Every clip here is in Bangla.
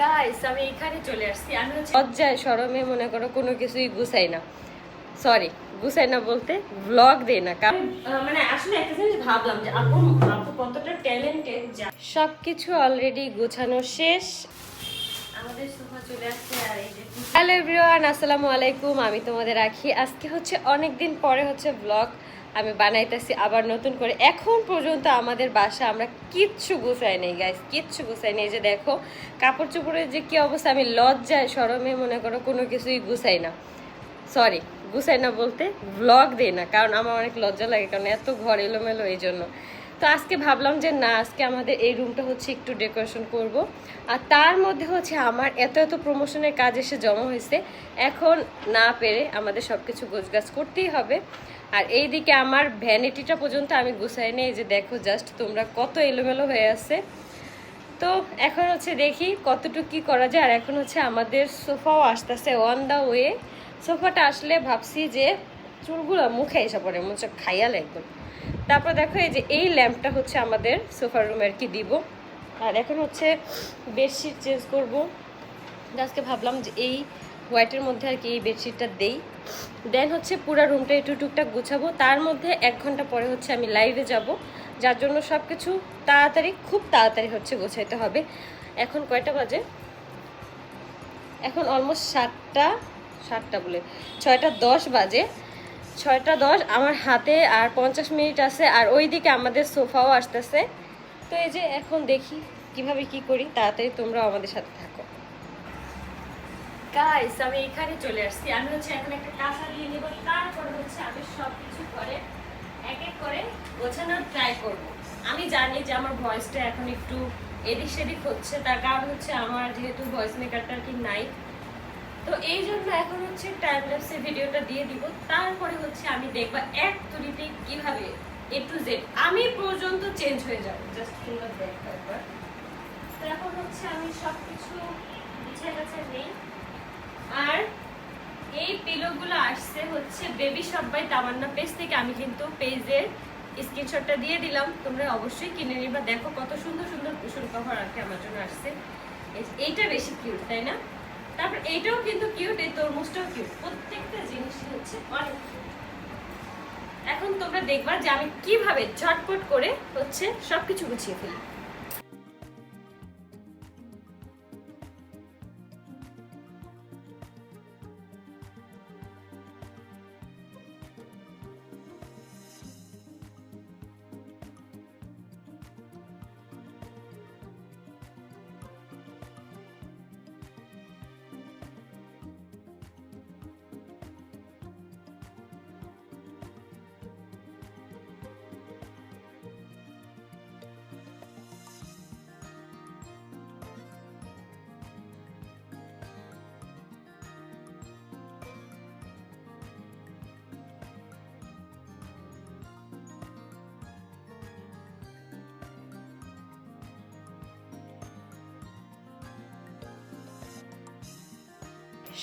গাইস আমি এখানে চলে আসছি। আমি লজ্জায় শরমে মনে করো কোনো কিছুই গুছাই না। সরি গুছাই না বলতে ব্লগ দেই না। কারণ মানে আসলে একটা জিনিস ভাবলাম যে আপু আপু কতটা ট্যালেন্টেড সব কিছু অলরেডি গোছানো শেষ। হ্যালো এভরিওয়ান আসসালামু আলাইকুম। আমি তোমাদের রাখি। আজকে হচ্ছে অনেক দিন পরে হচ্ছে ব্লগ আমি বানাইতেছি আবার নতুন করে। এখন পর্যন্ত আমাদের বাসা আমরা কিচ্ছু গুছাই নেই গাইস কিচ্ছু গুছাই নেই। যে দেখো, কাপড় চোপড়ের যে কী অবস্থা, আমি লজ্জায় সরমে মনে করো কোনো কিছুই গুছাই না। সরি গুছাই না বলতে ব্লগ দেই না, কারণ আমার অনেক লজ্জা লাগে, কারণ এত ঘর এলোমেলো এই জন্য। তো আজকে ভাবলাম যে না, আজকে আমাদের এই রুমটা হচ্ছে একটু ডেকোরেশন করব। আর তার মধ্যে হচ্ছে আমার এত এত প্রমোশনের কাজ এসে জমা হয়েছে। এখন না পেরে আমাদের সব কিছু গোছগাছ করতেই হবে। আর এই দিকে আমার ভ্যানিটিটা পর্যন্ত আমি গুছাই নেই যে দেখো জাস্ট তোমরা কত এলোমেলো হয়ে আছে। তো এখন হচ্ছে দেখি কতটুকু কি করা যায়। আর এখন হচ্ছে আমাদের সোফাও আসতেছে অন দ্য ওয়ে সোফাটা আসলে ভাবছি যে চুলগুলো মুখে এসে পড়ে হচ্ছে খাইয়াল একদম। তারপর দেখো এই যে এই ল্যাম্পটা হচ্ছে আমাদের সোফার রুমে আর কি দিব। আর এখন হচ্ছে বেডশিট চেঞ্জ করব। আজকে ভাবলাম যে এই হোয়াইটের মধ্যে আর কি এই বেডশিটটা দেই। দেন হচ্ছে পুরো রুমটা একটু টুকটাক গুছাবো। তার মধ্যে এক ঘণ্টা পরে হচ্ছে আমি লাইভে যাব, যার জন্য সব কিছু তাড়াতাড়ি, খুব তাড়াতাড়ি হচ্ছে গোছাইতে হবে। এখন কয়টা বাজে? এখন অলমোস্ট সাতটা সাতটা বলে, ছয়টা দশ বাজে। ছয়টা দশ, আমার হাতে আর পঞ্চাশ মিনিট আছে, আর ওই দিকে আমাদের সোফাও আসতেছে। তো এই যে এখন দেখি কীভাবে কি করি, তাড়াতাড়ি তোমরাও আমাদের সাথে থাকো। গাইস আমি এখানে চলে আসছি। আমি হচ্ছে এখন একটা কাঁচা দিয়ে নেব, তারপরে হচ্ছে আমি সব কিছু করে এক এক করে গোছানোর ট্রাই করব। আমি জানি যে আমার ভয়েসটা এখন একটু এদিক সেদিক হচ্ছে, তার কারণ হচ্ছে আমার যেহেতু ভয়েস মেকারটা কি নাই তো এই জন্য এখন হচ্ছে টাইম ল্যাপসে ভিডিওটা দিয়ে দিব। তারপরে হচ্ছে আমি দেখবা এক তুলিতে কীভাবে এ টু জেড আমি পর্যন্ত চেঞ্জ হয়ে যাব। জাস্ট তোমরা দেখো একবার তো এখন হচ্ছে আমি সব কিছু গুছিয়ে গেছে নেই। আর এই পিলোগুলো আসছে হচ্ছে বেবি সবাই তামান্না পেজ থেকে। আমি কিন্তু পেজের স্ক্রিনশটটা দিয়ে দিলাম। তোমরা অবশ্যই কিনে নিবা। দেখো কত সুন্দর সুন্দর কুশন কভার আর কি আমার জন্য আসছে। এইটা বেশি কিউট তাই না? তারপর এইটাও কিন্তু কিউট এই তরমুজটাও কিউট প্রত্যেকটা জিনিসই হচ্ছে অনেক এখন তোমরা দেখবার যে আমি কীভাবে ঝটপট করে হচ্ছে সবকিছু গুছিয়ে ফেলি।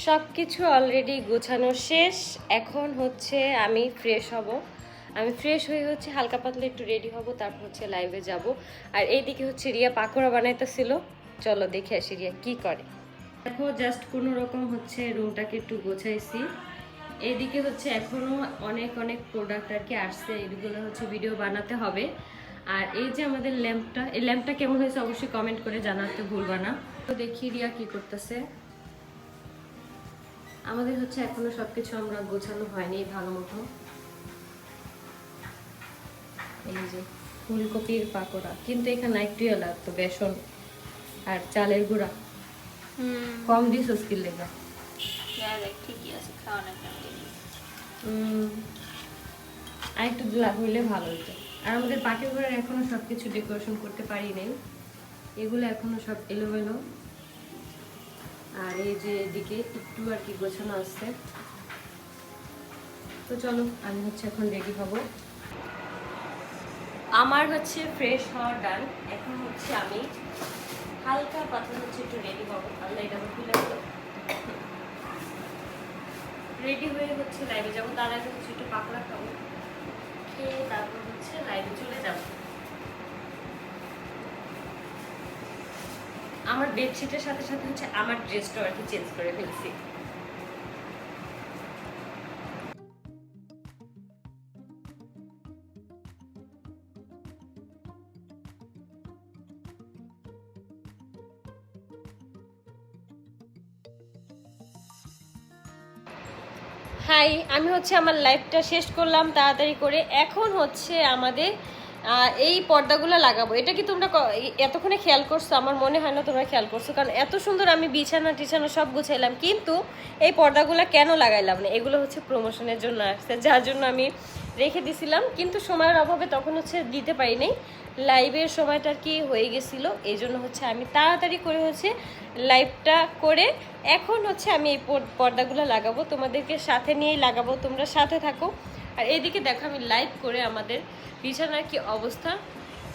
সব কিছু অলরেডি গোছানো শেষ। এখন হচ্ছে আমি ফ্রেশ হব। আমি ফ্রেশ হয়ে হচ্ছে হালকা পাতলা একটু রেডি হব, তারপর হচ্ছে লাইভে যাব। আর এইদিকে হচ্ছে রিয়া পাকোড়া বানাইতেছিল। চলো দেখে আসি রিয়া কি করে। দেখো জাস্ট কোনো রকম হচ্ছে রুমটাকে একটু গোছাইছি। এইদিকে হচ্ছে এখনও অনেক অনেক প্রোডাক্ট আর কি আসছে। এইগুলো হচ্ছে ভিডিও বানাতে হবে। আর এই যে আমাদের ল্যাম্পটা, এই ল্যাম্পটা কেমন হয়েছে অবশ্যই কমেন্ট করে জানাতে ভুলবা না। তো দেখি রিয়া কি করতেছে। আমাদের হচ্ছে এখনও সবকিছু আমরা গোছানো হয়নি ভালো মতো। এই যে ফুলকপির পাকোড়া কিন্তু এখানে একটু লাগতো বেসন আর চালের গুঁড়া। কম দিস স্কিল লেগা। ঠিকই আছে খাওয়া না আর একটু হইলে ভালো হতো আর আমাদের পাখির ঘরের এখনও সব কিছু ডেকোরেশন করতে পারি নাই। এগুলো এখনও সব এলোমেলো। আর এই যে এদিকে একটু আর কি গোছানো আসছে তো চলো, আমি হচ্ছে এখন রেডি হব। আমার হচ্ছে ফ্রেশ হওয়ার ডান, এখন হচ্ছে আমি হালকা পাতলা হচ্ছে একটু রেডি হব। আল্লাহ এটা আমার খুলে রেডি হয়ে হচ্ছে লাইভে যাব। তার আগে হচ্ছে একটু পাকড়া খাব। খেয়ে তারপর হচ্ছে লাইভে চলে যাব। আমার বেডশিটের সাথে সাথে হচ্ছে আমার ড্রেসটাও আর কি চেঞ্জ করে ফেলছি। হাই আমি হচ্ছে আমার লাইফটা শেষ করলাম তাড়াতাড়ি করে। এখন হচ্ছে আমাদের এই পর্দাগুলো লাগাবো। এটা কি তোমরা এতক্ষণে খেয়াল করছ? আমার মনে হয় না তোমরা খেয়াল করছ, কারণ এত সুন্দর আমি বিছানা টিছানা সব গুছাইলাম, কিন্তু এই পর্দাগুলো কেন লাগাইলাম না? এগুলো হচ্ছে প্রমোশনের জন্য আসছে, যার জন্য আমি রেখে দিছিলাম, কিন্তু সময়ের অভাবে তখন হচ্ছে দিতে পারিনি। লাইভের সময়টা কি হয়ে গেছিল, এই জন্য হচ্ছে আমি তাড়াতাড়ি করে হচ্ছে লাইভটা করে এখন হচ্ছে আমি এই পর্দাগুলো লাগাবো। তোমাদেরকে সাথে নিয়েই লাগাবো, তোমরা সাথে থাকো। আর এইদিকে দেখো, আমি লাইভ করে আমাদের বিছানার কি অবস্থা?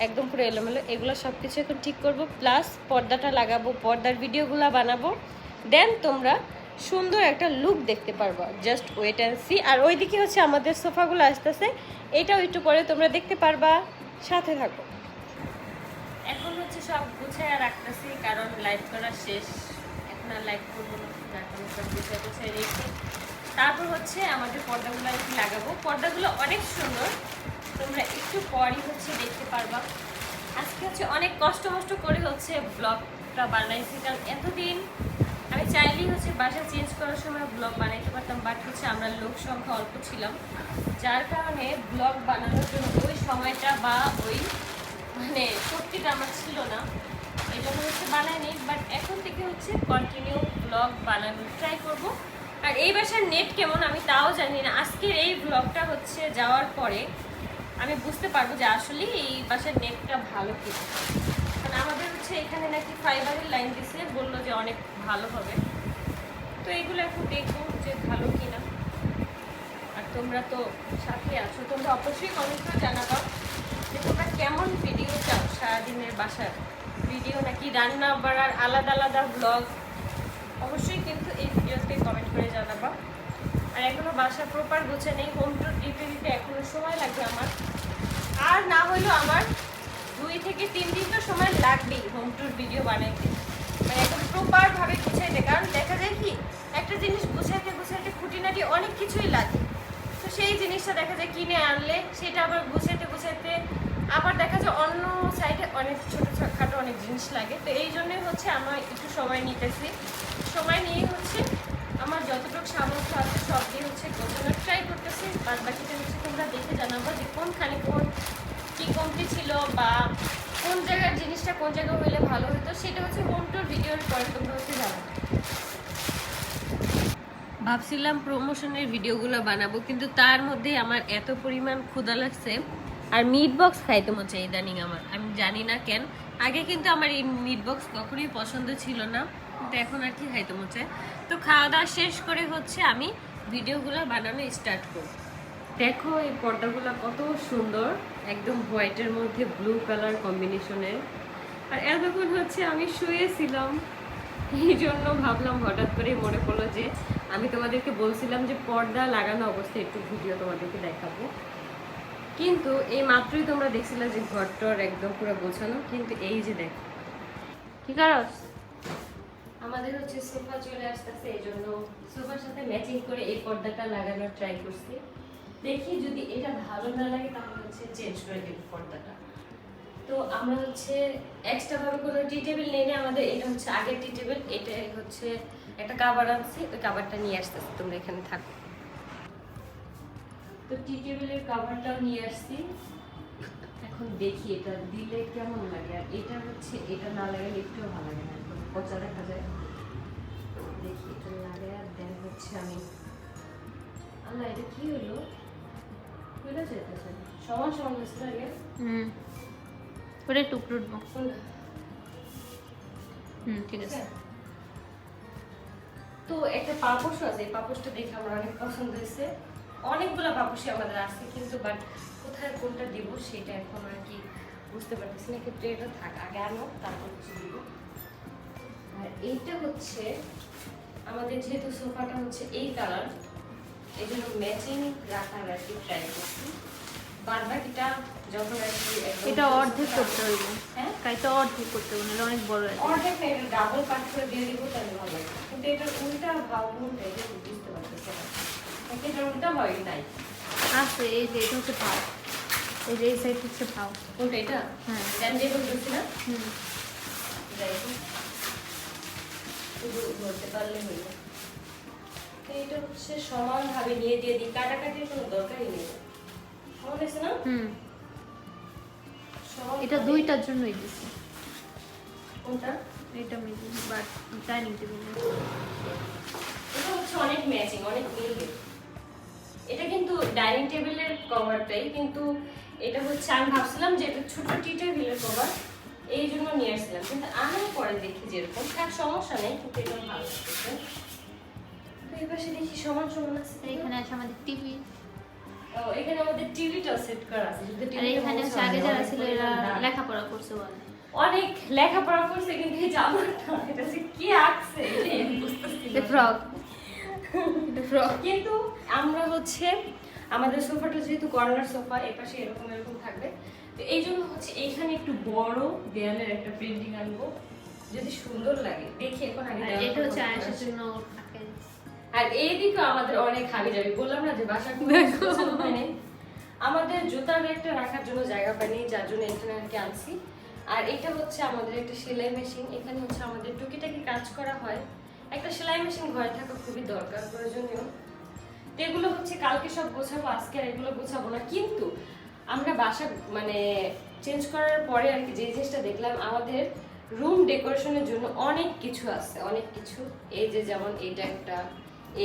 একদম পুরো এলোমেলো। এগুলো সব কিছু এখন ঠিক করব। প্লাস পর্দাটা লাগাবো, পর্দার ভিডিওগুলো বানাবো। দেন তোমরা সুন্দর একটা লুক দেখতে পারব। জাস্ট ওয়েট অ্যান্ড সি আর ওইদিকে হচ্ছে আমাদের সোফাগুলো আসতেছে। এটাও একটু পরে তোমরা দেখতে পারবা। সাথে থাকো। এখন হচ্ছে সব গুছিয়ে রাখতেছি, কারণ লাইভ করা শেষ। এখন আর লাইভ করব না। এখন সব রেখে তারপর হচ্ছে আমাদের পর্দাগুলো কি লাগাবো। পর্দাগুলো অনেক সুন্দর। তোমরা একটু পরই হচ্ছে দেখতে পারবা। আজকে হচ্ছে অনেক কষ্ট মষ্ট করে হচ্ছে ব্লগটা বানাইছি, কারণ এতদিন আমি চাইলেই হচ্ছে বাসা চেঞ্জ করার সময় ব্লগ বানাইতে পারতাম বাট হচ্ছে আমরা লোক সংখ্যা অল্প ছিলাম। যার কারণে ব্লগ বানানোর জন্য ওই সময়টা বা ওই মানে শক্তিটা আমার ছিল না। এই জন্য হচ্ছে বানাইনি বাট এখন থেকে হচ্ছে কন্টিনিউ ব্লগ বানানোর ট্রাই করব। আর এই বাসার নেট কেমন আমি তাও জানি না। আজকের এই ব্লগটা হচ্ছে যাওয়ার পরে আমি বুঝতে পারব যে আসলে এই বাসার নেটটা ভালো কি কারণ আমাদের হচ্ছে এখানে নাকি ফাইবারের লাইন দিছে, বলল যে অনেক ভালো হবে। তো এগুলো এখন দেখব যে ভালো কিনা আর তোমরা তো সাথে আছো, তোমরা অবশ্যই কমেন্ট করে জানাবা যে তোমরা কেমন ভিডিও চাও সারাদিনের বাসার। ভিডিও নাকি রান্না বাড়ার আলাদা আলাদা ব্লগ অবশ্যই কিন্তু ভিডিওতে কমেন্ট করে জানাবা। আর এখনও বাসা প্রপার গুছে নেই হোম টুর দিতে দিতে এখনও সময় লাগবে আমার। আর না হলেও আমার দুই থেকে তিন দিন তো সময় লাগবেই হোম টুর ভিডিও বানাইতে। মানে এখন প্রপারভাবে গুছাইতে, কারণ দেখা যায় কি, একটা জিনিস গুছাইতে গুছাইতে খুঁটিনাটি অনেক কিছুই লাগে। তো সেই জিনিসটা দেখা যায় কিনে আনলে, সেটা আবার গুছাইতে গুছাইতে আবার দেখা যায় অন্য সাইডে অনেক ছোটো খাটো অনেক জিনিস লাগে। তো এই জন্যই হচ্ছে আমার একটু সময় নিতেছি। সময় নিয়ে হচ্ছে যতটুকু সামর্থ্য আছে সব দিয়ে হচ্ছে গোছানোর ট্রাই করতেছি। বাদ বাকিটা হচ্ছে তোমরা দেখে জানাব যে কোনখানে কোন কী কমতি ছিল বা কোন জায়গার জিনিসটা কোন জায়গায় হইলে ভালো হতো, সেটা হচ্ছে হোম টুর ভিডিওর পরে তোমরা হচ্ছে ভাবছিলাম প্রমোশনের ভিডিওগুলো বানাবো, কিন্তু তার মধ্যে আমার এত পরিমাণ ক্ষুদা লাগছে। আর মিট বক্স খাইতে মনে চাই ইদানিং আমার, আমি জানি না কেন। আগে কিন্তু আমার এই মিট বক্স কখনোই পছন্দ ছিল না। কিন্তু এখন আর কি খাইতে মনে তো খাওয়া দাওয়া শেষ করে হচ্ছে আমি ভিডিওগুলো বানানো স্টার্ট করব। দেখো এই পর্দাগুলো কত সুন্দর। একদম হোয়াইটের মধ্যে ব্লু কালার কম্বিনেশনের আর এতক্ষণ হচ্ছে আমি শুয়েছিলাম। এই জন্য ভাবলাম হঠাৎ করে মনে পড়ল যে আমি তোমাদেরকে বলছিলাম যে পর্দা লাগানো অবস্থায় একটু ভিডিও তোমাদেরকে দেখাবো। কিন্তু এই মাত্রই তোমরা দেখছিলে যে ঘরটর একদম পুরো গোছানো। কিন্তু এই যে দেখো। কি করস আমাদের হচ্ছে সোফা চলে আসতেছে এই জন্য সোফার সাথে ম্যাচিং করে এই পর্দাটা লাগানোর ট্রাই করছি। দেখি যদি এটা ভালো না লাগে তাহলে হচ্ছে চেঞ্জ করে দেবো পর্দাটা। তো আমরা হচ্ছে এক্সট্রা ভাবে কোনো টি টেবিল নেই নি, আমাদের এটা হচ্ছে আগের টি টেবিল এটা হচ্ছে একটা কাভার আনছি ওই কাভারটা নিয়ে আসতেছি তোমরা এখানে থাকো। তো টি টেবিলের কাভারটাও নিয়ে আসছি। এখন দেখি এটা দিলে কেমন লাগে আর এটা হচ্ছে এটা না লাগালে একটু ভালো লাগে না পচা দেখা যায়। দেন আমি। আল্লাহ এটা কি হলো? হইল যেতেছে। সমান সমান হচ্ছে লাগে হুম। ওটা টুকরো হুম ঠিক আছে। তো একটা পাপোশ আছে এই পাপোশটা দেখে আমার অনেক পছন্দ হয়েছে। অনেকগুলো পাপোশই আমাদের আছে কিন্তু বাট কোথায় কোনটা দিব সেটা এখন আর কি বুঝতে পারতেছি না ক্ষেত্রে এটা থাক আগে আনো তারপর হচ্ছে দিব। আর এইটা হচ্ছে আমাদের যেহেতু সোফাটা হচ্ছে এই কালার এই জন্য ম্যাচিং রাখার আর কি ট্রাই করছি। বাদ বাকিটা যখন আর কি এটা অর্ধেক করতে হইব হ্যাঁ? এটা অর্ধেক করতে হবে নাহলে অনেক বড় আছে অর্ধেক না এটা ডাবল কাট করে দিয়ে দিব তাহলে ভালো লাগবে কিন্তু এটার উল্টা ভাব এটা বুঝতে পারতেছে না। নাকি উল্টা হয় নাই। আছে এই যে এটা হচ্ছে ভাও এই যে এই সাইড হচ্ছে ভাও এটা? হ্যাঁ। জান দিয়ে বলতেছি না হুম। যাই হোক। শুধু ধরতে পারলে হইল তো এটা হচ্ছে সমানভাবে নিয়ে দিয়ে দিই কাটাকাটির কোনো দরকারই নেই সমান হয়েছে না হুম এটা দুইটার জন্যই দিছি। কোনটা? এটা মিলি বাট ডাইনিং টেবিল এটা হচ্ছে অনেক ম্যাচিং অনেক মিলবে এটা কিন্তু ডাইনিং টেবিলের কভারটাই কিন্তু এটা হচ্ছে আমি ভাবছিলাম যে এটা ছোট টি টেবিলের কভার এই জন্য নিয়ে আসছিলাম। কিন্তু আমি পরে দেখি যেরকম থাক সমস্যা নেই কিন্তু এটা ভালো এই পাশে দেখি সমান সমান আছে এখানে আছে আমাদের টিভি। ও, এখানে আমাদের টিভিটা সেট করা আছে আর এখানে আগে যারা ছিল এরা লেখাপড়া করছে বলে। অনেক লেখাপড়া করছে কিন্তু এই জামাটা এটা যে কি আঁকছে। ফ্রক এটা ফ্রক কিন্তু আমরা হচ্ছে আমাদের সোফাটা যেহেতু কর্নার সোফা এপাশে এরকম এরকম থাকবে। তো এই জন্য হচ্ছে এইখানে একটু বড় দেয়ালের একটা প্রিন্টিং আনব যদি সুন্দর লাগে। দেখি এখন আগে এটা হচ্ছে। আয়েশার জন্য আর এইদিকে আমাদের অনেক হাবি যাবে বললাম না যে বাসা হয়নি আমাদের জুতার একটা রাখার জন্য জায়গা পাইনি যার জন্য এখানে আর কি আনছি। আর এটা হচ্ছে আমাদের একটা সেলাই মেশিন। এখানে হচ্ছে আমাদের টুকিটাকি কাজ করা হয়। একটা সেলাই মেশিন ঘরে থাকা খুবই দরকার প্রয়োজনীয়। তো এগুলো হচ্ছে কালকে সব গোছাবো আজকে আর এগুলো গোছাবো না। কিন্তু আমরা বাসা মানে চেঞ্জ করার পরে আর কি যে জিনিসটা দেখলাম, আমাদের রুম ডেকোরেশনের জন্য অনেক কিছু আছে, অনেক কিছু। এই যে যেমন এইটা একটা,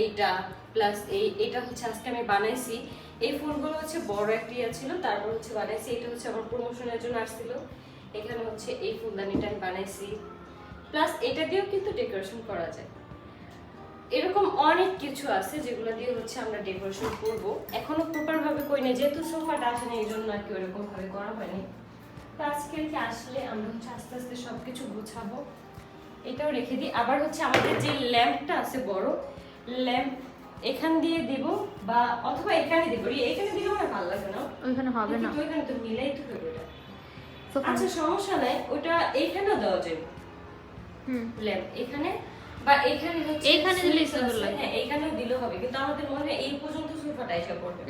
এইটা প্লাস এই, এটা হচ্ছে আজকে আমি বানাইছি। এই ফুলগুলো হচ্ছে বড় একটা ছিল, তারপর হচ্ছে বানাইছি। এটা হচ্ছে আমার প্রমোশনের জন্য আসছিল। এখানে হচ্ছে এই ফুলদানিটা আমি বানাইছি। প্লাস এটা দিয়েও কিন্তু ডেকোরেশন করা যায়। এরকম অনেক কিছু আছে যেগুলো দিয়ে হচ্ছে আমরা ডেকোরেশন করব। এখনও প্রপার ভাবে করি না যেহেতু সোফাটা আসেনি এই জন্য আর কি ওরকম ভাবে করা হয়নি। তো আজকে কি আসলে আমরা হচ্ছে আস্তে আস্তে সবকিছু গুছাবো। এটাও রেখে দিই। আবার হচ্ছে আমাদের যে ল্যাম্পটা আছে বড় ল্যাম্প এখান দিয়ে দিব বা অথবা এখানে দিব। এখানে দিলেও আমার ভালো লাগে না। ওইখানে হবে না। ওইখানে তো মিলাই তো হবে ওটা আচ্ছা সমস্যা নাই। ওটা এইখানেও দেওয়া যাবে। হুম। ল্যাম্প এখানে বা এখানে সুন্দর লাগে। হ্যাঁ এইখানেও দিলেও হবে। কিন্তু আমাদের মনে হয় এই পর্যন্ত সোফাটা এসে পড়বে।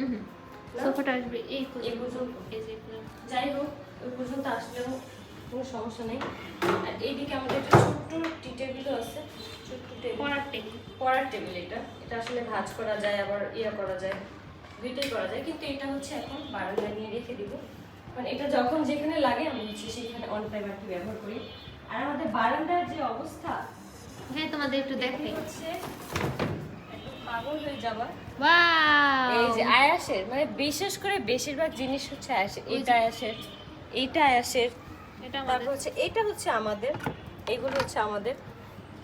সোফাটা আসবে এই পর্যন্ত। পর্যন্ত। এই যে যাই হোক ওই পর্যন্ত আসলেও কোনো সমস্যা নেই। আর এইদিকে আমাদের একটা ছোট্ট টি টেবিলও আছে। ছোট্ট টেবিল। পড়ার টেবিল। পড়ার টেবিল এটা। এটা আসলে ভাঁজ করা যায় আবার ইয়া করা যায় দুইটাই করা যায়। কিন্তু এটা হচ্ছে এখন বারান্দায় নিয়ে রেখে দিব। মানে এটা যখন যেখানে লাগে আমি হচ্ছে সেখানে অন টাইম আর কি ব্যবহার করি। আর আমাদের বারান্দার যে অবস্থা হ্যাঁ তোমাদের একটু দেখে দেখাই পাগল হয়ে এই যে আয়াসের মানে বিশেষ করে বেশিরভাগ জিনিস হচ্ছে আয়াসের। এইটা আয়াসের এইটা আয়াসের। এটা তারপর হচ্ছে এটা হচ্ছে আমাদের এগুলো হচ্ছে আমাদের।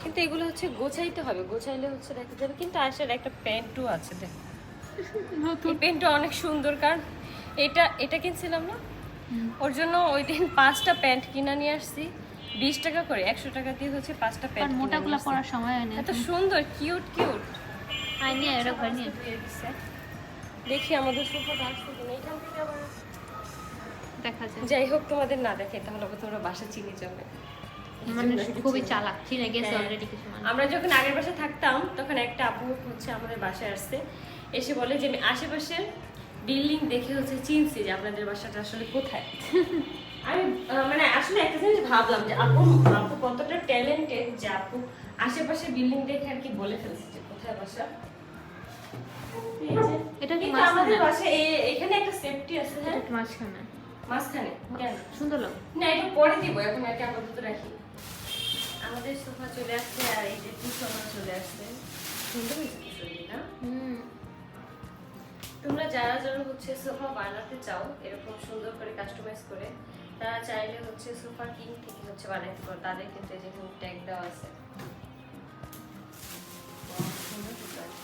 কিন্তু এগুলো হচ্ছে গোছাইতে হবে গোছাইলে হচ্ছে দেখা যাবে। কিন্তু আয়াসের একটা প্যান্টও আছে দেখ। এই প্যান্টটা অনেক সুন্দর কারণ এটা এটা কিনছিলাম না? ওর জন্য ওই দিন পাঁচটা প্যান্ট কিনা নিয়ে আসছি। বিশ টাকা করে একশো টাকা দিয়ে হচ্ছে পাঁচটা আর প্যান্ট মোটাগুলো পড়ার সময় হয় না এত সুন্দর কিউট কিউট দেখি আমাদের সোফাটা আসছে কিনা এখান থেকে আবার দেখা যায় যাই হোক তোমাদের না দেখে তাহলে তোমরা বাসা চিনে যাবে মানে খুবই চালাক চিনে গেছে হ্যাঁ। অলরেডি কিছু মানুষ। আমরা যখন আগের বাসায় থাকতাম তখন একটা আপু হচ্ছে আমাদের বাসায় আসছে এসে বলে যে আমি আশেপাশের বিল্ডিং দেখে হচ্ছে চিনছি যে আপনাদের বাসাটা আসলে কোথায়? আমি মানে আসলে একটা জিনিস ভাবলাম যে আপু আপু কতটা ট্যালেন্টেড যে আপু আশেপাশে বিল্ডিং দেখে আর কি বলে ফেলছে যে কোথায় বাসা? এটা কি আমাদের এখানে একটা সেফটি আছে হ্যাঁ? মাঝখানে? মাঝখানে সুন্দর লাগে না এটা পরে দিব এখন আর কি আপাতত রাখি। আমাদের সোফা চলে আসছে আর এই যে কুশনও চলে আসছে। সুন্দর হয়েছে হুম। তোমরা যারা যারা হচ্ছে সোফা বানাতে চাও এরকম সুন্দর করে কাস্টমাইজ করে তারা চাইলে হচ্ছে সোফা কিং থেকে হচ্ছে বানাইতে পারো। তাদের কিন্তু যে ট্যাগ দেওয়া আছে।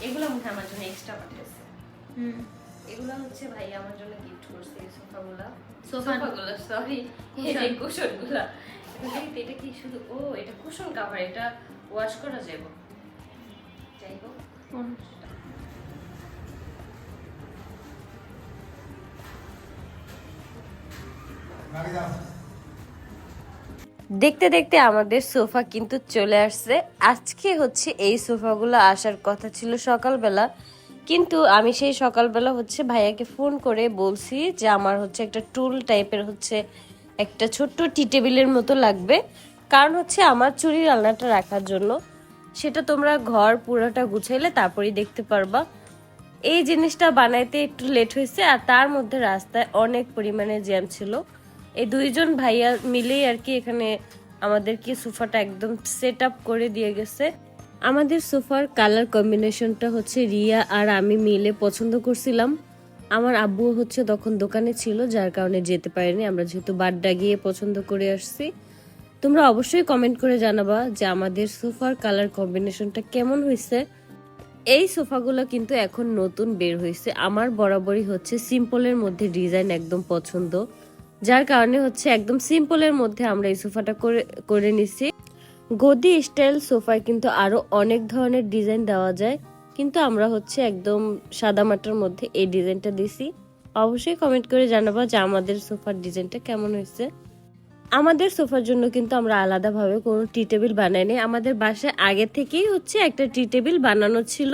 এগুলো মনে আমার জন্য এক্সট্রা পাঠিয়েছে হুম। এগুলো হচ্ছে ভাই আমার জন্য গিফট করছে এই সোফাগুলা। সোফা সোফাগুলো সরি এই কুশনগুলা। এটা কি শুধু ও এটা কুশন কভার এটা ওয়াশ করা যাবে যাই হোক দেখতে দেখতে আমাদের সোফা কিন্তু চলে আসছে। আজকে হচ্ছে এই সোফাগুলো আসার কথা ছিল সকালবেলা। কিন্তু আমি সেই সকালবেলা হচ্ছে ভাইয়াকে ফোন করে বলছি যে আমার হচ্ছে একটা টুল টাইপের হচ্ছে একটা ছোট্ট টি টেবিলের মতো লাগবে। কারণ হচ্ছে আমার চুরির আলনাটা রাখার জন্য। সেটা তোমরা ঘর পুরোটা গুছাইলে তারপরেই দেখতে পারবা। এই জিনিসটা বানাইতে একটু লেট হয়েছে আর তার মধ্যে রাস্তায় অনেক পরিমাণে জ্যাম ছিল। এই দুইজন ভাইয়া মিলেই আর কি এখানে আমাদেরকে সোফাটা একদম সেট আপ করে দিয়ে গেছে। আমাদের সোফার কালার কম্বিনেশনটা হচ্ছে রিয়া আর আমি মিলে পছন্দ করছিলাম। আমার আব্বু হচ্ছে তখন দোকানে ছিল, যার কারণে যেতে পারিনি। আমরা যেহেতু বাড্ডা গিয়ে পছন্দ করে আসছি। তোমরা অবশ্যই কমেন্ট করে জানাবা যে আমাদের সোফার কালার কম্বিনেশনটা কেমন হয়েছে। এই সোফাগুলো কিন্তু এখন নতুন বের হয়েছে। আমার বরাবরই হচ্ছে সিম্পলের মধ্যে ডিজাইন একদম পছন্দ। যার কারণে হচ্ছে একদম সিম্পলের মধ্যে আমরা এই সোফাটা করে করে নিছি। গদি স্টাইল সোফায় কিন্তু আরও অনেক ধরনের ডিজাইন দেওয়া যায়, কিন্তু আমরা হচ্ছে একদম সাদা মাটার মধ্যে এই ডিজাইনটা দিছি। অবশ্যই কমেন্ট করে জানাবা যে আমাদের সোফার ডিজাইনটা কেমন হয়েছে। আমাদের সোফার জন্য কিন্তু আমরা আলাদাভাবে কোনো টি টেবিল বানাইনি আমাদের বাসায় আগে থেকেই হচ্ছে একটা টি টেবিল বানানো ছিল।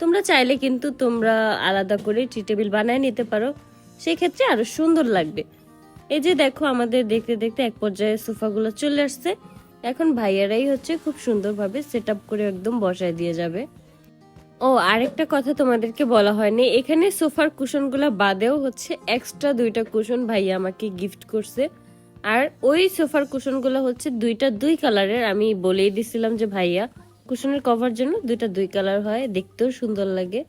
তোমরা চাইলে কিন্তু তোমরা আলাদা করে টি টেবিল বানায় নিতে পারো। সেই ক্ষেত্রে আরও সুন্দর লাগবে। এই যে দেখো আমাদের দেখতে দেখতে এক পর্যায়ে সোফাগুলো চলে আসছে। এখন ভাইয়ারাই হচ্ছে খুব সুন্দরভাবে সেট করে একদম বসায় দিয়ে যাবে। ও, আরেকটা কথা তোমাদেরকে বলা হয়নি। এখানে সোফার কুশনগুলো বাদেও হচ্ছে এক্সট্রা দুইটা কুশন ভাইয়া আমাকে গিফট করছে। আর ওই সোফার কুশনগুলো হচ্ছে দুইটা দুই কালারের আমি বলেই দিছিলাম যে ভাইয়া, কুশনের কভার জন্য দুইটা দুই কালার হয়, দেখতেও সুন্দর লাগে।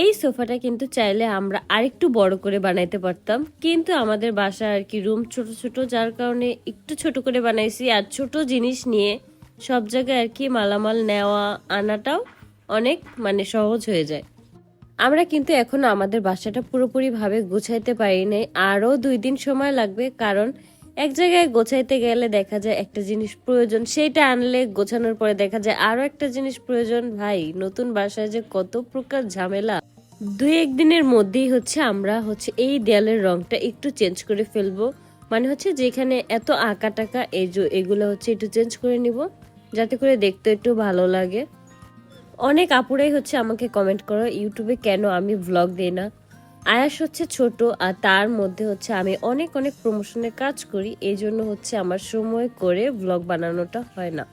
এই সোফাটা কিন্তু চাইলে আমরা আরেকটু বড় করে বানাইতে পারতাম। কিন্তু আমাদের বাসা আর কি রুম ছোট ছোট, যার কারণে একটু ছোট করে বানাইছি। আর ছোট জিনিস নিয়ে সব জায়গায় আর কি মালামাল নেওয়া, আনাটাও অনেক মানে সহজ হয়ে যায়। আমরা কিন্তু এখনও আমাদের বাসাটা পুরোপুরি ভাবে গোছাইতে পারি নাই। আরও দুই দিন সময় লাগবে, কারণ এক জায়গায় গোছাইতে গেলে দেখা যায় একটা জিনিস প্রয়োজন, সেইটা আনলে গোছানোর পরে দেখা যায় আরও একটা জিনিস প্রয়োজন। ভাই, নতুন বাসায় যে কত প্রকার ঝামেলা। দুই একদিনের মধ্যেই হচ্ছে আমরা হচ্ছে এই দেয়ালের রংটা একটু চেঞ্জ করে ফেলব। মানে হচ্ছে যেখানে এত আঁকা টাকা এই যে এগুলো হচ্ছে একটু চেঞ্জ করে নিব, যাতে করে দেখতে একটু ভালো লাগে। অনেক আপুরাই হচ্ছে আমাকে কমেন্ট করো, ইউটিউবে কেন আমি ভ্লগ দিই না? আয়াস হচ্ছে ছোট আর তার মধ্যে হচ্ছে আমি অনেক অনেক প্রমোশনের কাজ করি, এই জন্য হচ্ছে আমার সময় করে ভ্লগ বানানোটা হয় না।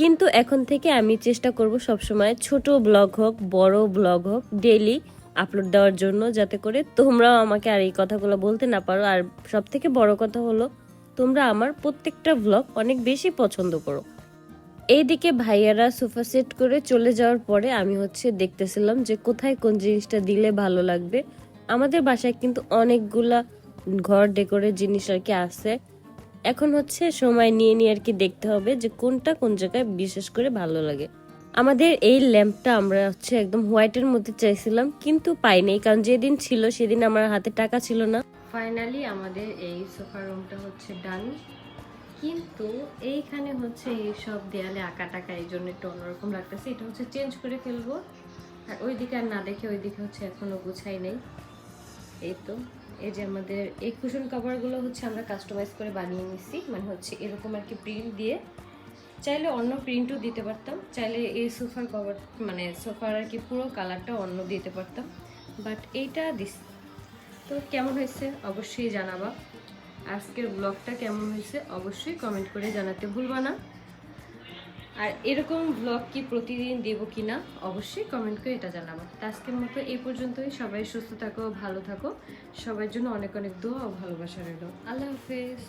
কিন্তু এখন থেকে আমি চেষ্টা করব সবসময় ছোট ব্লগ হোক, বড় ব্লগ হোক ডেলি আপলোড দেওয়ার জন্য যাতে করে তোমরাও আমাকে আর এই কথাগুলো বলতে না পারো। আর সব থেকে বড় কথা হলো, তোমরা আমার প্রত্যেকটা ব্লগ অনেক বেশি পছন্দ করো। এইদিকে ভাইয়ারা সোফা সেট করে চলে যাওয়ার পরে আমি হচ্ছে দেখতেছিলাম যে কোথায় কোন জিনিসটা দিলে ভালো লাগবে। আমাদের বাসায় কিন্তু অনেকগুলা ঘর ডেকোরের জিনিস আর কি আছে। এখন হচ্ছে সময় নিয়ে নিয়ে আর কি দেখতে হবে যে কোনটা কোন জায়গায় বিশেষ করে ভালো লাগে। আমাদের এই ল্যাম্পটা আমরা হচ্ছে একদম হোয়াইটের মধ্যে চাইছিলাম, কিন্তু পাইনি, কারণ যেদিন ছিল সেদিন আমার হাতে টাকা ছিল না। ফাইনালি আমাদের এই সোফা রুমটা হচ্ছে ডান কিন্তু এইখানে হচ্ছে এই সব দেয়ালে আঁকা টাকা এই জন্য একটু অন্যরকম লাগতেছে। এটা হচ্ছে চেঞ্জ করে ফেলব। আর ওইদিকে আর না দেখে ওইদিকে হচ্ছে এখনও গুছাই নেই। এই তো। এই যে আমাদের এই কুশন কভারগুলো হচ্ছে আমরা কাস্টমাইজ করে বানিয়ে নিছি। মানে হচ্ছে এরকম আর কি প্রিন্ট দিয়ে। চাইলে অন্য প্রিন্টও দিতে পারতাম। চাইলে এই সোফার কভার মানে সোফার আর কি পুরো কালারটা অন্য দিতে পারতাম। বাট এইটা দিস। তো কেমন হয়েছে? অবশ্যই জানাবা। আজকের ব্লগটা কেমন হয়েছে? অবশ্যই কমেন্ট করে জানাতে ভুলবা না। আর এরকম ব্লগ কি প্রতিদিন দেবো কি না অবশ্যই কমেন্ট করে এটা জানাব। আজকের মতো এই পর্যন্তই। সবাই সুস্থ থাকো, ভালো থাকো। সবার জন্য অনেক অনেক দোয়া ও ভালোবাসা রইল। আল্লাহ হাফেজ।